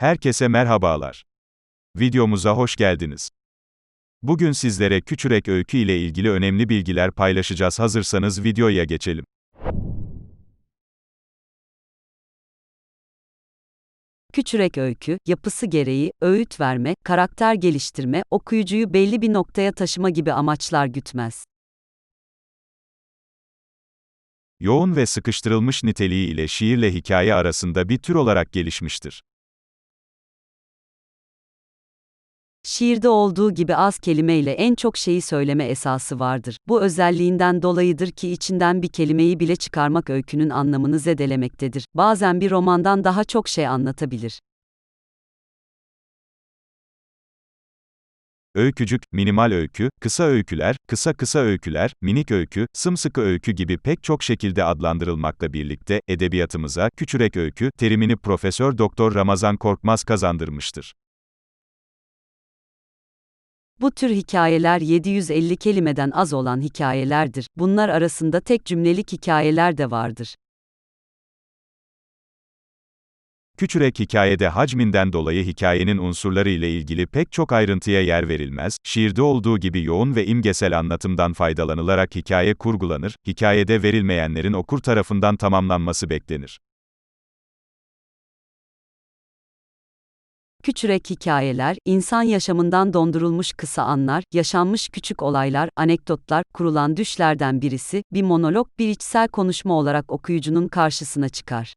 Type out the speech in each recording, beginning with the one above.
Herkese merhabalar. Videomuza hoş geldiniz. Bugün sizlere küçürek öykü ile ilgili önemli bilgiler paylaşacağız. Hazırsanız videoya geçelim. Küçürek öykü, yapısı gereği, öğüt verme, karakter geliştirme, okuyucuyu belli bir noktaya taşıma gibi amaçlar gütmez. Yoğun ve sıkıştırılmış niteliği ile şiirle hikaye arasında bir tür olarak gelişmiştir. Şiirde olduğu gibi az kelimeyle en çok şeyi söyleme esası vardır. Bu özelliğinden dolayıdır ki içinden bir kelimeyi bile çıkarmak öykünün anlamını zedelemektedir. Bazen bir romandan daha çok şey anlatabilir. Öykücük, minimal öykü, kısa öyküler, kısa kısa öyküler, minik öykü, sımsıkı öykü gibi pek çok şekilde adlandırılmakla birlikte edebiyatımıza küçürek öykü terimini Profesör Doktor Ramazan Korkmaz kazandırmıştır. Bu tür hikayeler 750 kelimeden az olan hikayelerdir. Bunlar arasında tek cümlelik hikayeler de vardır. Küçürek hikayede hacminden dolayı hikayenin unsurları ile ilgili pek çok ayrıntıya yer verilmez, şiirde olduğu gibi yoğun ve imgesel anlatımdan faydalanılarak hikaye kurgulanır, hikayede verilmeyenlerin okur tarafından tamamlanması beklenir. Küçürek hikayeler, insan yaşamından dondurulmuş kısa anlar, yaşanmış küçük olaylar, anekdotlar, kurulan düşlerden birisi, bir monolog, bir içsel konuşma olarak okuyucunun karşısına çıkar.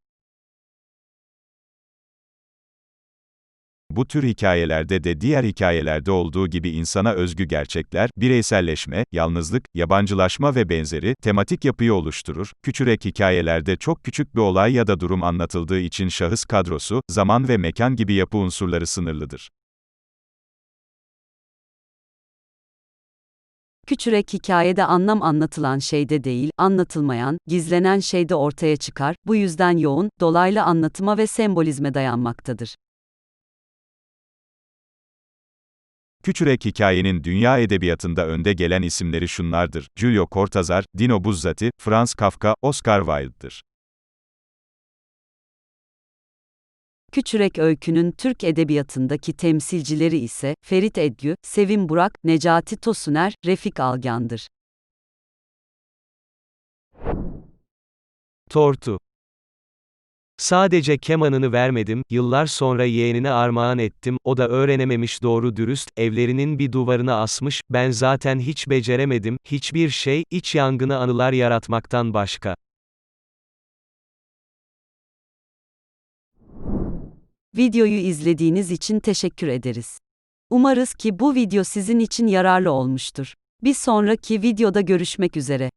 Bu tür hikayelerde de diğer hikayelerde olduğu gibi insana özgü gerçekler, bireyselleşme, yalnızlık, yabancılaşma ve benzeri tematik yapıyı oluşturur. Küçürek hikayelerde çok küçük bir olay ya da durum anlatıldığı için şahıs kadrosu, zaman ve mekan gibi yapı unsurları sınırlıdır. Küçürek hikayede anlam anlatılan şeyde değil, anlatılmayan, gizlenen şeyde ortaya çıkar, bu yüzden yoğun, dolaylı anlatıma ve sembolizme dayanmaktadır. Küçürek hikayenin dünya edebiyatında önde gelen isimleri şunlardır. Julio Cortázar, Dino Buzzati, Franz Kafka, Oscar Wilde'dır. Küçürek öykünün Türk edebiyatındaki temsilcileri ise Ferit Edgü, Sevim Burak, Necati Tosuner, Refik Algan'dır. Tortu. Sadece kemanını vermedim, yıllar sonra yeğenine armağan ettim, o da öğrenememiş doğru dürüst, evlerinin bir duvarına asmış, ben zaten hiç beceremedim, hiçbir şey, iç yangını anılar yaratmaktan başka. Videoyu izlediğiniz için teşekkür ederiz. Umarız ki bu video sizin için yararlı olmuştur. Bir sonraki videoda görüşmek üzere.